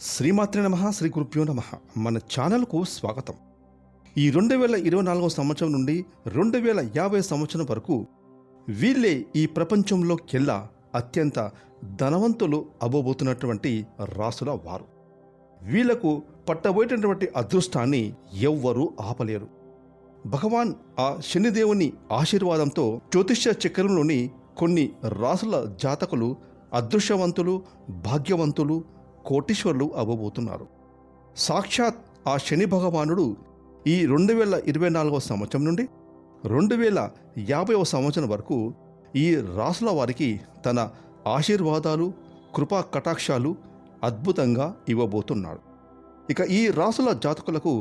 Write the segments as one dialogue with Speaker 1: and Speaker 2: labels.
Speaker 1: శ్రీమాత్రి నమ శ్రీ గురుభ్యో నమ. మన ఛానల్కు స్వాగతం. ఈ రెండు వేల ఇరవై నాలుగవ సంవత్సరం నుండి రెండు వేల యాభై సంవత్సరం వరకు వీళ్ళే ఈ ప్రపంచంలోకెల్లా అత్యంత ధనవంతులు అవ్వబోతున్నటువంటి రాసుల వారు. వీళ్ళకు పట్టబోయేటటువంటి అదృష్టాన్ని ఎవ్వరూ ఆపలేరు. భగవాన్ ఆ శనిదేవుని ఆశీర్వాదంతో జ్యోతిష్య చక్రంలోని కొన్ని రాసుల జాతకులు అదృశ్యవంతులు భాగ్యవంతులు కోటీశ్వరులు అవ్వబోతున్నారు. సాక్షాత్ ఆ శని భగవానుడు ఈ రెండు వేల ఇరవై నాలుగవ సంవత్సరం నుండి రెండు వేల యాభైవ సంవత్సరం వరకు ఈ రాసుల వారికి తన ఆశీర్వాదాలు కృపా కటాక్షాలు అద్భుతంగా ఇవ్వబోతున్నాడు. ఇక ఈ రాసుల జాతకులకు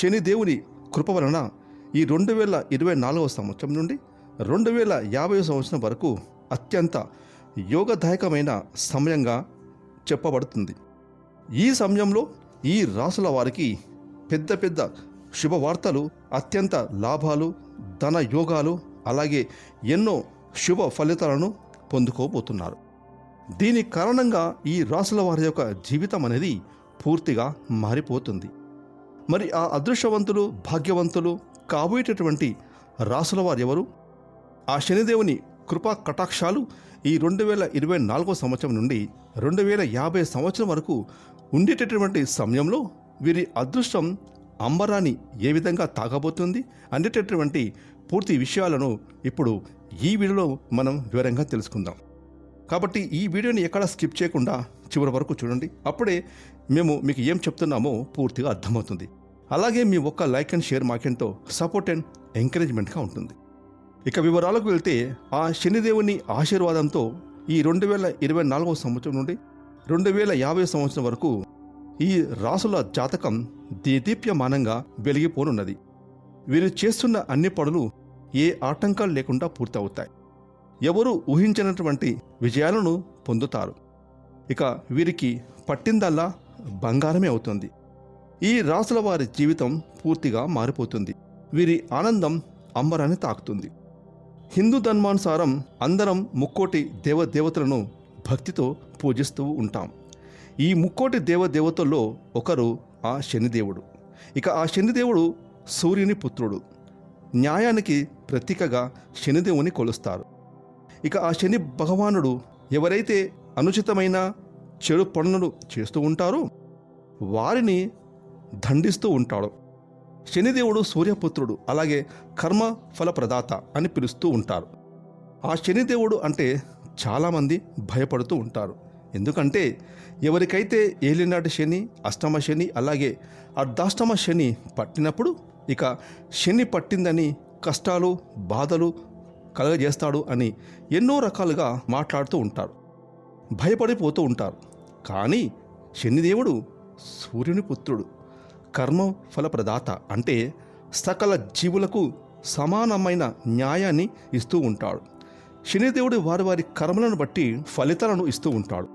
Speaker 1: శనిదేవుని కృప వలన ఈ రెండు వేల ఇరవై నాలుగవ సంవత్సరం నుండి రెండు వేల యాభై సంవత్సరం వరకు అత్యంత యోగదాయకమైన సమయంగా చెప్పబడుతుంది. ఈ సమయంలో ఈ రాసుల వారికి పెద్ద పెద్ద శుభవార్తలు అత్యంత లాభాలు ధన యోగాలు అలాగే ఎన్నో శుభ ఫలితాలను పొందుకోబోతున్నారు. దీని కారణంగా ఈ రాసుల వారి యొక్క జీవితం అనేది పూర్తిగా మారిపోతుంది. మరి ఆ అదృష్టవంతులు భాగ్యవంతులు కాబోయేటటువంటి రాసుల వారు ఎవరు? ఆ శనిదేవుని కృపా కటాక్షాలు ఈ రెండు వేల ఇరవై నాలుగో సంవత్సరం నుండి రెండు వేల యాభై సంవత్సరం వరకు ఉండేటటువంటి సమయంలో వీరి అదృష్టం అంబరాన్ని ఏ విధంగా తాగబోతుంది అనేటటువంటి పూర్తి విషయాలను ఇప్పుడు ఈ వీడియోలో మనం వివరంగా తెలుసుకుందాం. కాబట్టి ఈ వీడియోని ఎక్కడ స్కిప్ చేయకుండా చివరి వరకు చూడండి. అప్పుడే మేము మీకు ఏం చెప్తున్నామో పూర్తిగా అర్థమవుతుంది. అలాగే మీ ఒక్క లైక్ అండ్ షేర్ మాకెంతో సపోర్ట్ అండ్ ఎంకరేజ్మెంట్గా ఉంటుంది. ఇక వివరాలకు వెళ్తే ఆ శనిదేవుని ఆశీర్వాదంతో ఈ రెండు వేల ఇరవై నాలుగవ సంవత్సరం నుండి రెండు వేల యాభై సంవత్సరం వరకు ఈ రాసుల జాతకం దీదీప్యమానంగా వెలిగిపోనున్నది. వీరు చేస్తున్న అన్ని పనులు ఏ ఆటంకాలు లేకుండా పూర్తవుతాయి. ఎవరు ఊహించినటువంటి విజయాలను పొందుతారు. ఇక వీరికి పట్టిందల్లా బంగారమే అవుతుంది. ఈ రాసుల వారి జీవితం పూర్తిగా మారిపోతుంది. వీరి ఆనందం అంబరాన్ని తాకుతుంది. హిందూ ధర్మానుసారం అందరం ముక్కోటి దేవదేవతలను భక్తితో పూజిస్తూ ఉంటాం. ఈ ముక్కోటి దేవదేవతల్లో ఒకరు ఆ శనిదేవుడు. ఇక ఆ శనిదేవుడు సూర్యుని పుత్రుడు. న్యాయానికి ప్రతీకగా శనిదేవుని కొలుస్తారు. ఇక ఆ శని భగవానుడు ఎవరైతే అనుచితమైన చెడు పనులను చేస్తూ ఉంటారో వారిని దండిస్తూ ఉంటాడు. శనిదేవుడు సూర్యపుత్రుడు అలాగే కర్మ ఫలప్రదాత అని పిలుస్తూ ఉంటారు. ఆ శనిదేవుడు అంటే చాలామంది భయపడుతూ ఉంటారు. ఎందుకంటే ఎవరికైతే ఏలినాటి శని అష్టమ శని అలాగే అర్ధాష్టమ శని పట్టినప్పుడు ఇక శని పట్టిందని కష్టాలు బాధలు కలగజేస్తాడు అని ఎన్నో రకాలుగా మాట్లాడుతూ ఉంటారు. భయపడిపోతూ ఉంటారు. కానీ శనిదేవుడు సూర్యుని పుత్రుడు. కర్మ ఫలప్రదాత అంటే సకల జీవులకు సమానమైన న్యాయాన్ని ఇస్తూ ఉంటాడు. శనిదేవుడు వారి వారి కర్మలను బట్టి ఫలితాలను ఇస్తూ ఉంటాడు.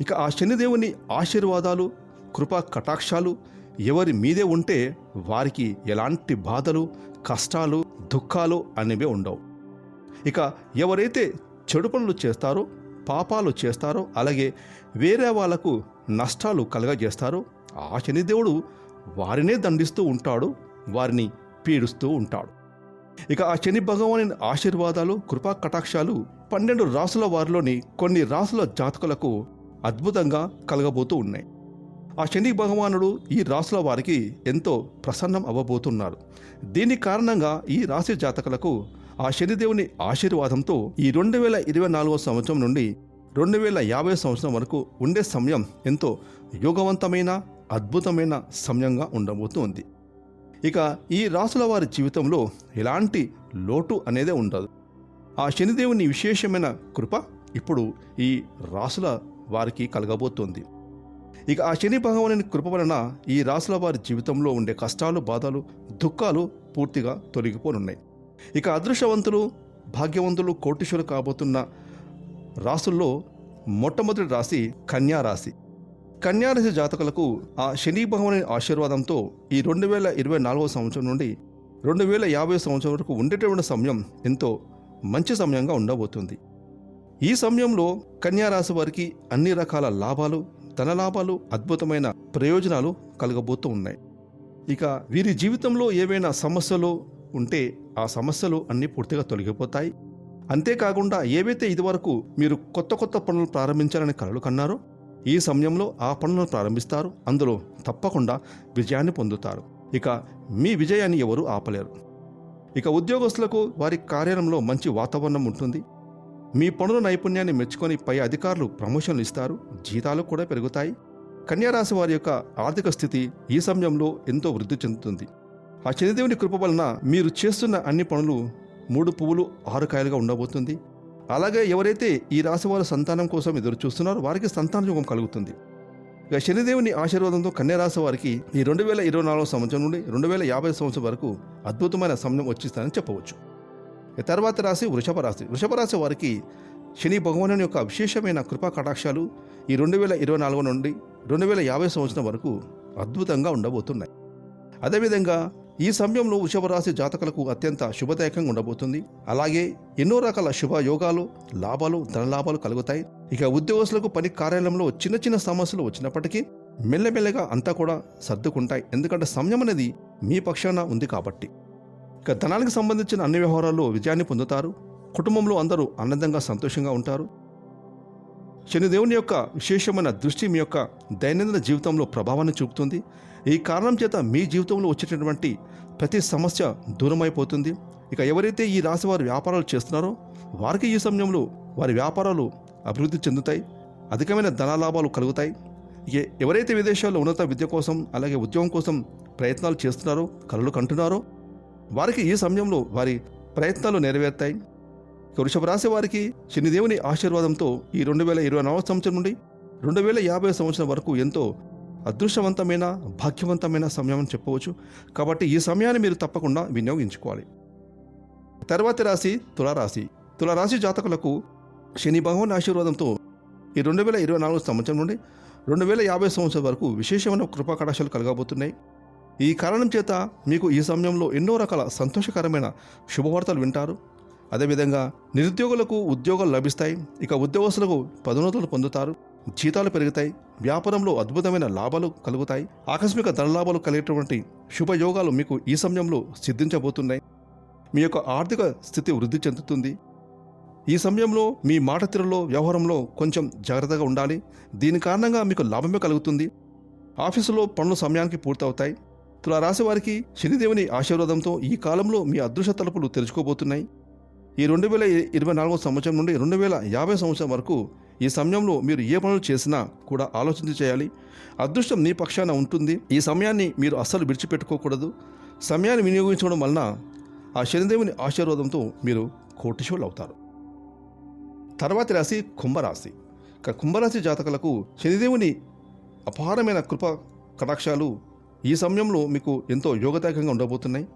Speaker 1: ఇక ఆ శనిదేవుని ఆశీర్వాదాలు కృపా కటాక్షాలు ఎవరి మీదే ఉంటే వారికి ఎలాంటి బాధలు కష్టాలు దుఃఖాలు అనేవి ఉండవు. ఇక ఎవరైతే చెడు పనులు చేస్తారో పాపాలు చేస్తారో అలాగే వేరే వాళ్ళకు నష్టాలు కలగజేస్తారో ఆ శనిదేవుడు వారినే దండిస్తూ ఉంటాడు వారిని పీడిస్తూ ఉంటాడు. ఇక ఆ శని భగవాని ఆశీర్వాదాలు కృపా కటాక్షాలు పన్నెండు రాసుల వారిలోని కొన్ని రాసుల జాతకులకు అద్భుతంగా కలగబోతూ ఉన్నాయి. ఆ శని భగవానుడు ఈ రాసుల వారికి ఎంతో ప్రసన్నం అవ్వబోతున్నారు. దీని కారణంగా ఈ రాశి జాతకులకు ఆ శనిదేవుని ఆశీర్వాదంతో ఈ రెండు వేల ఇరవై నాలుగో సంవత్సరం నుండి రెండు వేల యాభై సంవత్సరం వరకు ఉండే సమయం ఎంతో యోగవంతమైన అద్భుతమైన సమయంగా ఉండబోతుంది. ఇక ఈ రాసుల వారి జీవితంలో ఎలాంటి లోటు అనేదే ఉండదు. ఆ శనిదేవుని విశేషమైన కృప ఇప్పుడు ఈ రాసుల వారికి కలగబోతోంది. ఇక ఆ శని భగవాని కృప వలన ఈ రాసుల వారి జీవితంలో ఉండే కష్టాలు బాధలు దుఃఖాలు పూర్తిగా తొలగిపోనున్నాయి. ఇక అదృష్టవంతులు భాగ్యవంతులు కోటీశ్వరులు కాబోతున్న రాసుల్లో మొట్టమొదటి రాశి కన్యా రాశి. కన్యారాశి జాతకులకు ఆ శని భగవాని ఆశీర్వాదంతో ఈ రెండు వేల ఇరవై నాలుగవ సంవత్సరం నుండి రెండు వేల యాభై సంవత్సరం వరకు ఉండేటటువంటి సమయం ఎంతో మంచి సమయంగా ఉండబోతుంది. ఈ సమయంలో కన్యారాశి వారికి అన్ని రకాల లాభాలు ధన లాభాలు అద్భుతమైన ప్రయోజనాలు కలగబోతూ ఉన్నాయి. ఇక వీరి జీవితంలో ఏవైనా సమస్యలు ఉంటే ఆ సమస్యలు అన్నీ పూర్తిగా తొలగిపోతాయి. అంతేకాకుండా ఏవైతే ఇదివరకు మీరు కొత్త కొత్త పనులు ప్రారంభించాలని కలలు కన్నారో ఈ సమయంలో ఆ పనులను ప్రారంభిస్తారు. అందులో తప్పకుండా విజయాన్ని పొందుతారు. ఇక మీ విజయాన్ని ఎవరు ఆపలేరు. ఇక ఉద్యోగస్తులకు వారి కార్యాలయంలో మంచి వాతావరణం ఉంటుంది. మీ పనుల నైపుణ్యాన్ని మెచ్చుకొని పై అధికారులు ప్రమోషన్లు ఇస్తారు. జీతాలు కూడా పెరుగుతాయి. కన్యారాశి వారి యొక్క ఆర్థిక స్థితి ఈ సమయంలో ఎంతో వృద్ధి చెందుతుంది. ఆ శనిదేవుని కృప వలన మీరు చేస్తున్న అన్ని పనులు మూడు పువ్వులు ఆరు కాయలుగా ఉండబోతుంది. అలాగే ఎవరైతే ఈ రాశి వారు సంతానం కోసం ఎదురు చూస్తున్నారో వారికి సంతాన యోగం కలుగుతుంది. ఇక శనిదేవుని ఆశీర్వాదంతో కన్యారాశి వారికి ఈ రెండు వేల ఇరవై నాలుగు సంవత్సరం నుండి రెండు వేల యాభై సంవత్సరం వరకు అద్భుతమైన సమయం వచ్చిస్తానని చెప్పవచ్చు. తర్వాత రాశి వృషభ రాశి. వృషభ రాశి వారికి శని భగవాను యొక్క విశేషమైన కృపా కటాక్షాలు ఈ రెండు వేల ఇరవై నాలుగు నుండి రెండు వేల యాభై సంవత్సరం వరకు అద్భుతంగా ఉండబోతున్నాయి. అదేవిధంగా ఈ సమయంలో వృషభరాశి జాతకులకు అత్యంత శుభదాయకంగా ఉండబోతుంది. అలాగే ఎన్నో రకాల శుభ యోగాలు లాభాలు ధనలాభాలు కలుగుతాయి. ఇక ఉద్యోగస్తులకు పని కార్యాలయంలో చిన్న చిన్న సమస్యలు వచ్చినప్పటికీ మెల్లమెల్లగా అంతా కూడా సర్దుకుంటాయి. ఎందుకంటే సమయం అనేది మీ పక్షాన ఉంది కాబట్టి. ఇక ధనానికి సంబంధించిన అన్ని వ్యవహారాల్లో విజయాన్ని పొందుతారు. కుటుంబంలో అందరూ ఆనందంగా సంతోషంగా ఉంటారు. శనిదేవుని యొక్క విశేషమైన దృష్టి మీ యొక్క దైనందిన జీవితంలో ప్రభావాన్ని చూపుతుంది. ఈ కారణం చేత మీ జీవితంలో వచ్చేటటువంటి ప్రతి సమస్య దూరమైపోతుంది. ఇక ఎవరైతే ఈ రాశి వారు వ్యాపారాలు చేస్తున్నారో వారికి ఈ సమయంలో వారి వ్యాపారాలు అభివృద్ధి చెందుతాయి. అధికమైన ధనలాభాలు కలుగుతాయి. ఎవరైతే విదేశాల్లో ఉన్నత విద్య కోసం అలాగే ఉద్యోగం కోసం ప్రయత్నాలు చేస్తున్నారో కలలు కంటున్నారో వారికి ఈ సమయంలో వారి ప్రయత్నాలు నెరవేరుతాయి. వృషభ రాశి వారికి శనిదేవుని ఆశీర్వాదంతో ఈ రెండు వేల ఇరవై నాలుగు సంవత్సరం నుండి రెండు వేల యాభై సంవత్సరం వరకు ఎంతో అదృష్టవంతమైన భాగ్యవంతమైన సమయం అని చెప్పవచ్చు. కాబట్టి ఈ సమయాన్ని మీరు తప్పకుండా వినియోగించుకోవాలి. తర్వాతి రాశి తులారాశి. తులారాశి జాతకులకు శని భగవాన్ ఆశీర్వాదంతో ఈ రెండు వేల ఇరవై నాలుగు సంవత్సరం నుండి రెండు వేల యాభై సంవత్సరం వరకు విశేషమైన కృపా కటాక్షాలు కలగబోతున్నాయి. ఈ కారణం చేత మీకు ఈ సమయంలో ఎన్నో రకాల సంతోషకరమైన శుభవార్తలు వింటారు. అదేవిధంగా నిరుద్యోగులకు ఉద్యోగాలు లభిస్తాయి. ఇక ఉద్యోగస్తులకు పదోన్నతులు పొందుతారు. జీతాలు పెరుగుతాయి. వ్యాపారంలో అద్భుతమైన లాభాలు కలుగుతాయి. ఆకస్మిక ధనలాభాలు కలిగేటువంటి శుభయోగాలు మీకు ఈ సమయంలో సిద్ధించబోతున్నాయి. మీ యొక్క ఆర్థిక స్థితి వృద్ధి చెందుతుంది. ఈ సమయంలో మీ మాట తీరులో వ్యవహారంలో కొంచెం జాగ్రత్తగా ఉండాలి. దీని కారణంగా మీకు లాభమే కలుగుతుంది. ఆఫీసులో పనులు సమయానికి పూర్తవుతాయి. తులా రాశి వారికి శనిదేవుని ఆశీర్వాదంతో ఈ కాలంలో మీ అదృష్ట తలుపులు తెరుచుకోబోతున్నాయి. ఈ రెండు వేల ఇరవై నాలుగో సంవత్సరం నుండి రెండు వేల యాభై సంవత్సరం వరకు ఈ సమయంలో మీరు ఏ పనులు చేసినా కూడా ఆలోచించి చేయాలి. అదృష్టం మీ పక్షాన ఉంటుంది. ఈ సమయాన్ని మీరు అస్సలు విడిచిపెట్టుకోకూడదు. సమయాన్ని వినియోగించడం వలన ఆ శనిదేవుని ఆశీర్వాదంతో మీరు కోటిశోళ్ళు అవుతారు తర్వాతి రాశి కుంభరాశి. ఇక కుంభరాశి జాతకులకు శనిదేవుని అపారమైన కృప కటాక్షాలు ఈ సమయంలో మీకు ఎంతో యోగదాయకంగా ఉండబోతున్నాయి.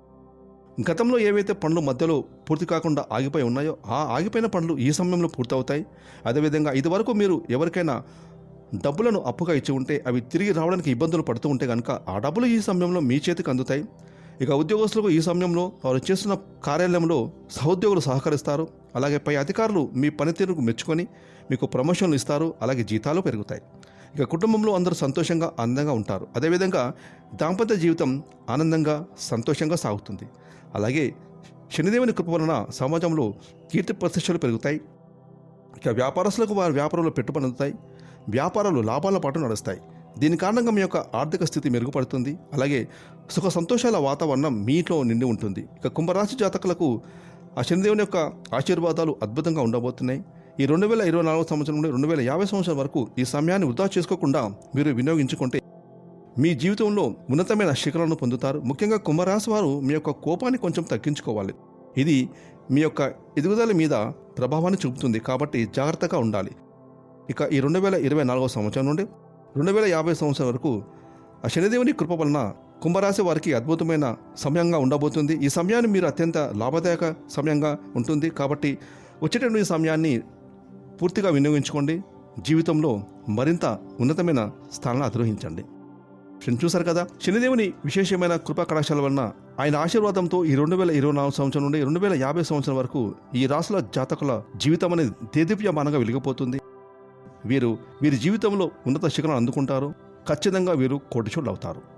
Speaker 1: గతంలో ఏవైతే పనులు మధ్యలో పూర్తి కాకుండా ఆగిపోయి ఉన్నాయో ఆ ఆగిపోయిన పనులు ఈ సమయంలో పూర్తవుతాయి. అదేవిధంగా ఇదివరకు మీరు ఎవరికైనా డబ్బులను అప్పుగా ఇచ్చి ఉంటే అవి తిరిగి రావడానికి ఇబ్బందులు పడుతూ ఉంటే కనుక ఆ డబ్బులు ఈ సమయంలో మీ చేతికి అందుతాయి. ఇక ఉద్యోగస్తులకు ఈ సమయంలో వారు చేస్తున్న కార్యాలయంలో సహోద్యోగులు సహకరిస్తారు. అలాగే పై అధికారులు మీ పనితీరుకు మెచ్చుకొని మీకు ప్రమోషన్లు ఇస్తారు. అలాగే జీతాలు పెరుగుతాయి. ఇక కుటుంబంలో అందరూ సంతోషంగా అందంగా ఉంటారు. అదేవిధంగా దాంపత్య జీవితం ఆనందంగా సంతోషంగా సాగుతుంది. అలాగే శనిదేవుని కృప వలన సమాజంలో కీర్తి ప్రతిష్టలు పెరుగుతాయి. ఇక వ్యాపారస్తులకు వారి వ్యాపారంలో పెట్టుబడి అందుతాయి. వ్యాపారాలు లాభాల పాటు నడుస్తాయి. దీని కారణంగా మీ యొక్క ఆర్థిక స్థితి మెరుగుపడుతుంది. అలాగే సుఖ సంతోషాల వాతావరణం మీ ఇంట్లో నిండి ఉంటుంది. ఇక కుంభరాశి జాతకులకు ఆ శనిదేవుని యొక్క ఆశీర్వాదాలు అద్భుతంగా ఉండబోతున్నాయి. ఈ రెండు వేల ఇరవై నాలుగు సంవత్సరం నుండి రెండు వేల యాభై సంవత్సరం వరకు ఈ సమయాన్ని వృధా చేసుకోకుండా మీరు వినియోగించుకుంటే మీ జీవితంలో ఉన్నతమైన శిఖరాలను పొందుతారు. ముఖ్యంగా కుంభరాశి వారు మీ యొక్క కోపాన్ని కొంచెం తగ్గించుకోవాలి. ఇది మీ యొక్క ఎదుగుదల మీద ప్రభావాన్ని చూపుతుంది కాబట్టి జాగ్రత్తగా ఉండాలి. ఇక ఈ రెండు వేల ఇరవై నాలుగో సంవత్సరం నుండి రెండు వేల యాభై సంవత్సరం వరకు ఆ శనిదేవుని కృప వలన కుంభరాశి వారికి అద్భుతమైన సమయంగా ఉండబోతుంది. ఈ సమయాన్ని మీరు అత్యంత లాభదాయక సమయంగా ఉంటుంది కాబట్టి వచ్చేటటువంటి ఈ సమయాన్ని పూర్తిగా వినియోగించుకోండి. జీవితంలో మరింత ఉన్నతమైన స్థానాన్ని అధిరోహించండి. ఫ్రెండ్స్ చూశారు కదా? శనిదేవుని విశేషమైన కృపా కటాక్షాల వలన ఆయన ఆశీర్వాదంతో ఈ రెండు వేల ఇరవై నాలుగు సంవత్సరం నుండి రెండు వేల యాభై సంవత్సరం వరకు ఈ రాసుల జాతకుల జీవితం అనేది దేదీప్యమానంగా వెలిగిపోతుంది. వీరు వీరి జీవితంలో ఉన్నత శిఖరం అందుకుంటారు. ఖచ్చితంగా వీరు కోటిచోళ్ళు అవుతారు.